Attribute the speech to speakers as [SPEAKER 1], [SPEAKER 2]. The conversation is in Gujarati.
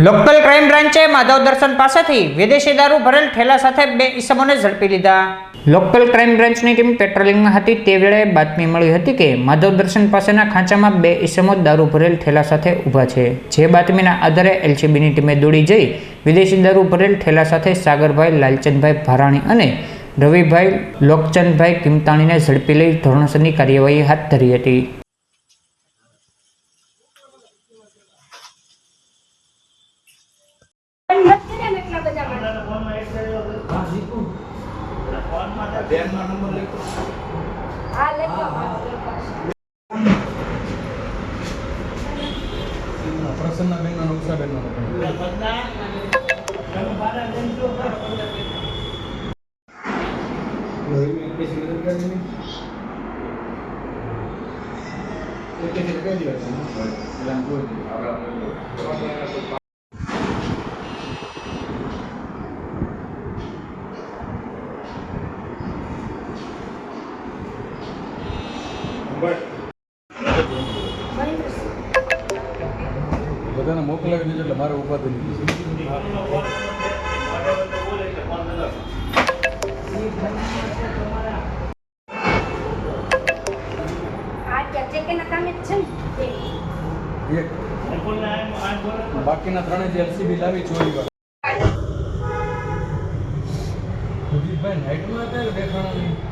[SPEAKER 1] લોકલ ક્રાઇમ બ્રાન્ચે માધવ દર્શન પાસેથી વિદેશી દારૂ ભરેલ ઠેલા સાથે બે ઈસમોને ઝડપી લીધા. લોકલ ક્રાઇમ બ્રાન્ચની ટીમ પેટ્રોલિંગમાં હતી તે વેળાએ બાતમી મળી હતી કે માધવ દર્શન પાસેના ખાંચામાં બે ઈસમો દારૂ ભરેલ ઠેલા સાથે ઊભા છે. જે બાતમીના આધારે એલસીબીની ટીમે દોડી જઈ વિદેશી દારૂ ભરેલ ઠેલા સાથે સાગરભાઈ, લાલચંદભાઈ ભારાણી અને રવિભાઈ, લોકચંદભાઈ કિમતાણીને ઝડપી લઈ ધોરણસરની કાર્યવાહી હાથ ધરી હતી.
[SPEAKER 2] પ્રસન્નાબેન નો નકશાબેન નો બધાને મોકલાવી દીધું એટલે મારે ઉપાધિ નથી
[SPEAKER 3] મોકલાવી દીધું એટલે મારે ને
[SPEAKER 2] એક બાકીના ત્રણે જે એલસીબી લાવી ચોરી વાર સુજીતભાઈ નાઇટમાં હતા